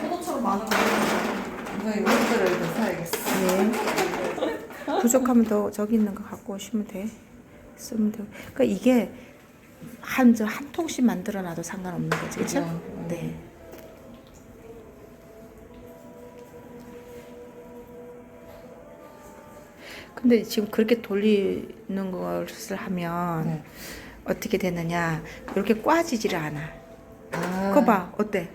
포도처럼 많은 거. 이거 이것들을 더 사야겠어. 네. 부족하면 더 저기 있는 거 갖고 오시면 돼. 쓰면 돼. 그러니까 이게 한 저 한 통씩 만들어 놔도 상관없는 거지, 그렇죠? 그죠? 네. 근데 지금 그렇게 돌리는 것을 하면 네. 어떻게 되느냐? 이렇게 꽈지지를 않아. 아, 그거 봐, 어때?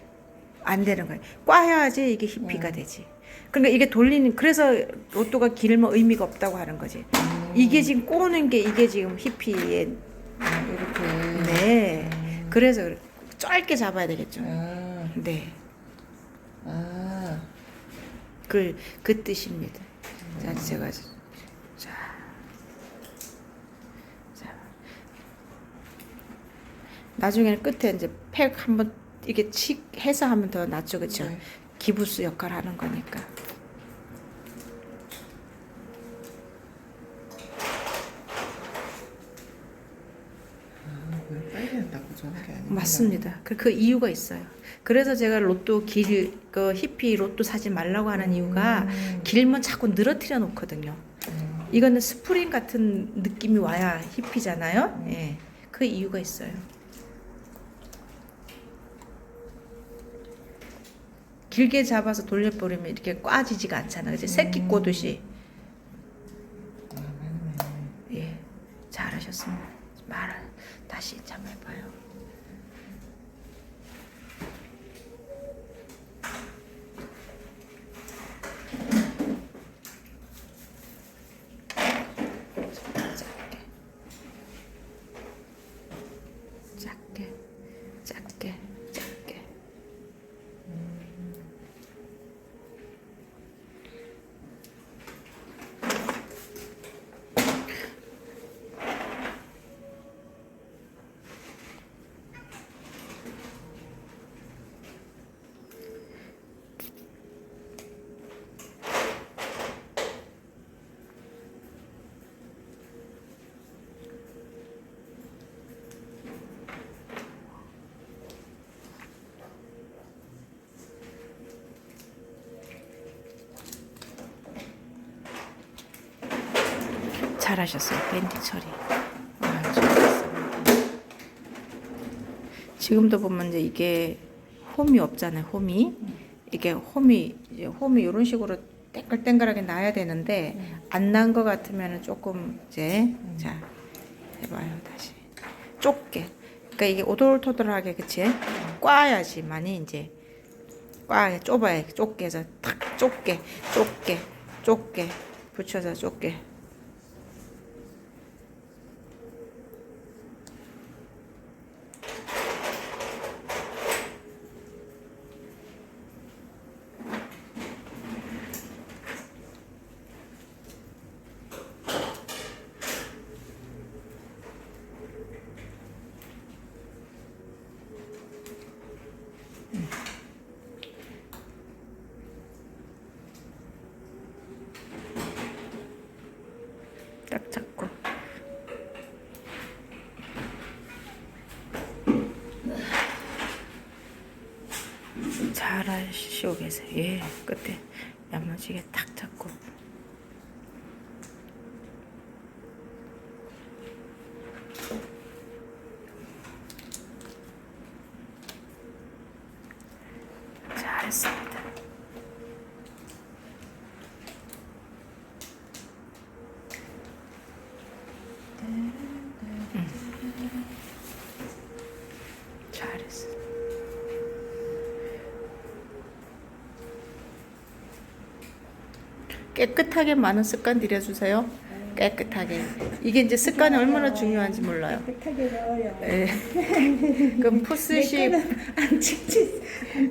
안 되는 거야. 꽈야지 이게 히피가 음. 되지. 그러니까 이게 돌리는 그래서 로또가 길면 의미가 없다고 하는 거지. 음, 이게 지금 꼬는 게 이게 지금 히피의 아, 이렇게. 네. 음. 그래서 그래. 짧게 잡아야 되겠죠. 아, 네. 아, 그, 그 뜻입니다. 자, 제가 자, 자, 나중에는 끝에 이제 팩 한번 이게 칙 해서 하면 더 낫죠, 그렇죠? 네. 기부스 역할 하는 거니까. 아. 맞습니다. 그, 그 이유가 있어요. 그래서 제가 로또 길, 그 히피 로또 사지 말라고 하는 이유가 음. 길면 자꾸 늘어뜨려 놓거든요. 음. 이거는 스프링 같은 느낌이 와야 히피잖아요. 예. 그 이유가 있어요. 길게 잡아서 돌려버리면 이렇게 꽈지지가 않잖아. 그치? 새끼 꼬듯이. 아, 맞네. 예. 잘하셨습니다. 말을 다시 참 해봐요. 작게, 작게, 작게. 잘하셨어요. 밴드 처리. 아. 지금도 보면 이제 이게 홈이 없잖아요. 홈이 이게 홈이 이제 홈이 이런 식으로 땡글땡글하게 나야 되는데 안 난 것 같으면 조금 이제 자 해봐요 다시 좁게. 그러니까 이게 오돌토돌하게 그치? 꽈야지만이 이제 꽈야 좁아야 좁게 해서 탁 좁게 좁게 좁게 붙여서 좁게. 딱 잡고. 잘 하시고 계세요. 예, 끝에 야무지게 탁 잡고. 잘했습니다. 잘했어. 깨끗하게 많은 습관 들여주세요. 깨끗하게. 이게 이제 습관이 얼마나 중요한지 몰라요. 깨끗하게 넣어요. 예. 그럼 푸스시 안 찍지.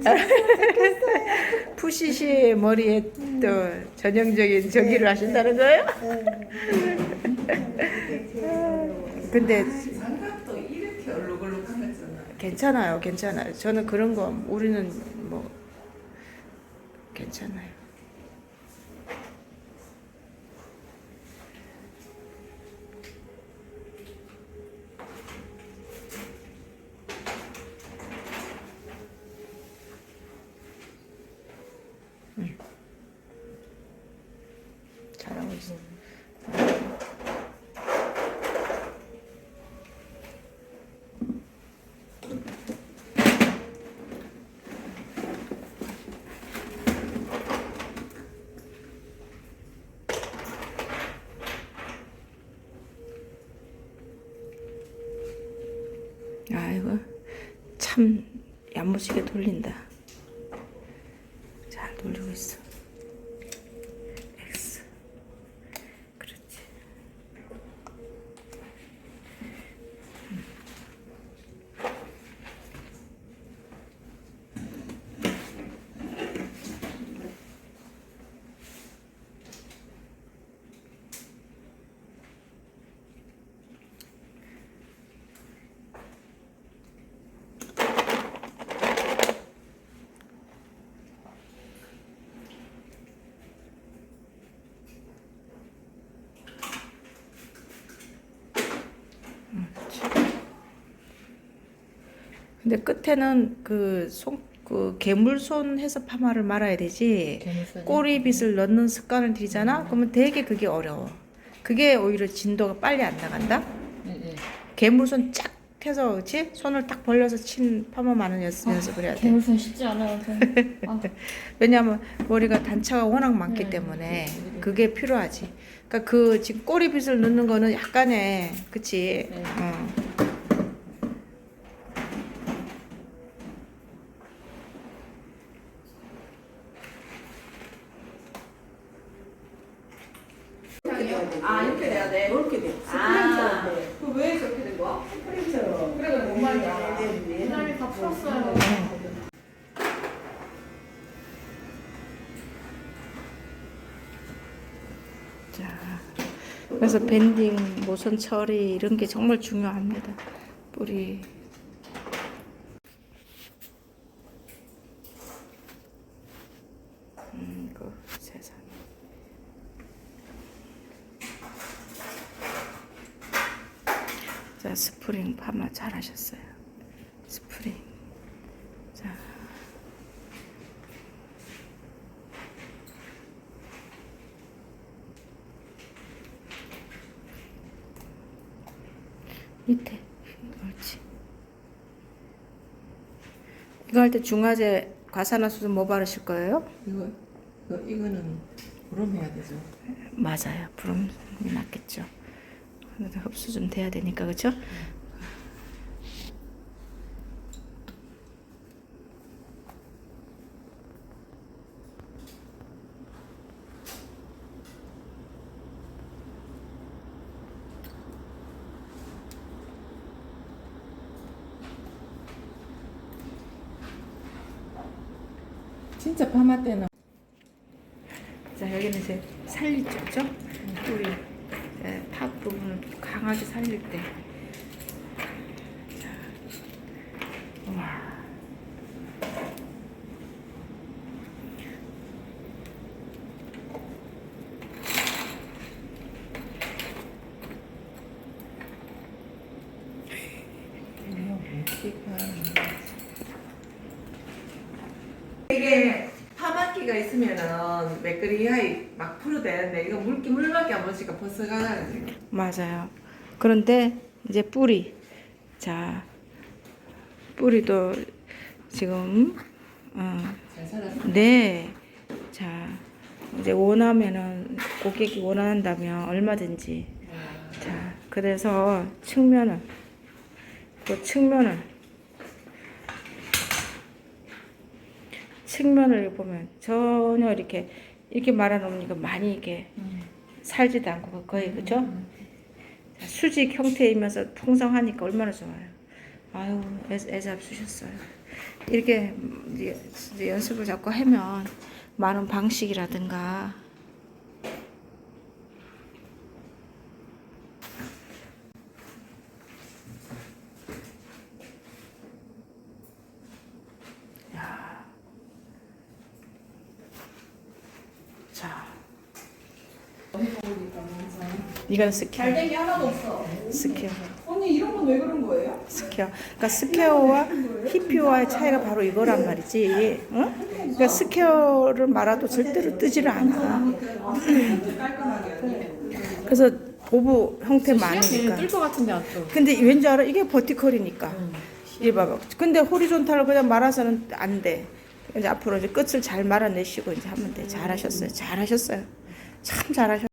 푸시시 머리에 또 전형적인 저기를 하신다는 거예요? 근데 장갑도 이렇게 얼룩얼룩한 거잖아. 괜찮아요, 괜찮아요. 저는 그런 거 우리는 뭐 괜찮아요. 잘하고 있어. 아이고 참 야무지게 돌린다. 잘 돌리고 있어. 근데 끝에는 그 손, 그 괴물손 해서 파마를 말아야 되지. 꼬리빗을 넣는 습관을 들이잖아. 그러면 되게 그게 어려워. 그게 오히려 진도가 빨리 안 나간다. 예, 예. 괴물손 쫙 해서 그렇지? 손을 딱 벌려서 친 파마 많은 연습, 해야 돼. 개물선 쉽지 않아요. 아, 왜냐하면 머리가 단차가 워낙 많기 때문에 그게 필요하지. 그러니까 그 지금 꼬리빗을 넣는 거는 약간의 그치. 네. 어. 아 이렇게 돼야 돼. 이렇게 돼. 아, 스프링처럼 돼. 그왜 그렇게 된 거야? 스프링처럼. 그래 뭔 말이야? 옛날에 다 풀었어요. 그래서 밴딩, 모선 처리 이런 게 정말 중요합니다. 뿌리. 스프링 파마 잘하셨어요. 스프링. 자. 밑에 옳지 이거 할 때 중화제 과산화수소 뭐 바르실 거예요? 이거, 이거 이거는 그럼 해야 되죠. 맞아요 부름이 낫겠죠 흡수 좀 돼야 되니까 그죠? 진짜 파마 때는 자 여기는 이제 살릴 쪽죠? 우리 예, 탑 부분을 강하게 살릴 때 자, 와. 이게 파마기가 있으면은 매끄리하이 막 풀어도 되는데 이거 물기 물밖에 안 보니까 벗어가잖아요. 지금. 맞아요. 그런데 이제 뿌리. 자, 뿌리도 지금, 어, 잘 살았어. 네. 자, 이제 원하면은, 고객이 원한다면 얼마든지. 자, 그래서 측면을, 그 측면을, 측면을 보면 전혀 이렇게, 이렇게 말아놓으니까 많이 이렇게 살지도 않고 거의, 그죠? 자, 수직 형태이면서 풍성하니까 얼마나 좋아요. 아유, 애, 애 잡수셨어요. 이렇게 이제 연습을 자꾸 하면 많은 방식이라든가 야. 자, 이건 스퀘어. 잘된 게 하나도 없어. 스퀘어. 언니 이런 건 왜 그런 거예요? 스퀘어. 그러니까 스퀘어와 히피와의 차이가 바로 이거란 말이지. 응? 그러니까 스퀘어를 말아도 절대로 뜨지를 않아. 그래서 보부 형태 많으니까. 뜰것 같은데 안 떠. 근데 왠지 알아? 이게 버티컬이니까. 이 봐봐. 근데 호리존탈을 그냥 말아서는 안 돼. 이제 앞으로 이제 끝을 잘 말아내시고 이제 하면 돼. 잘하셨어요. 잘하셨어요. 참 잘하셨어요.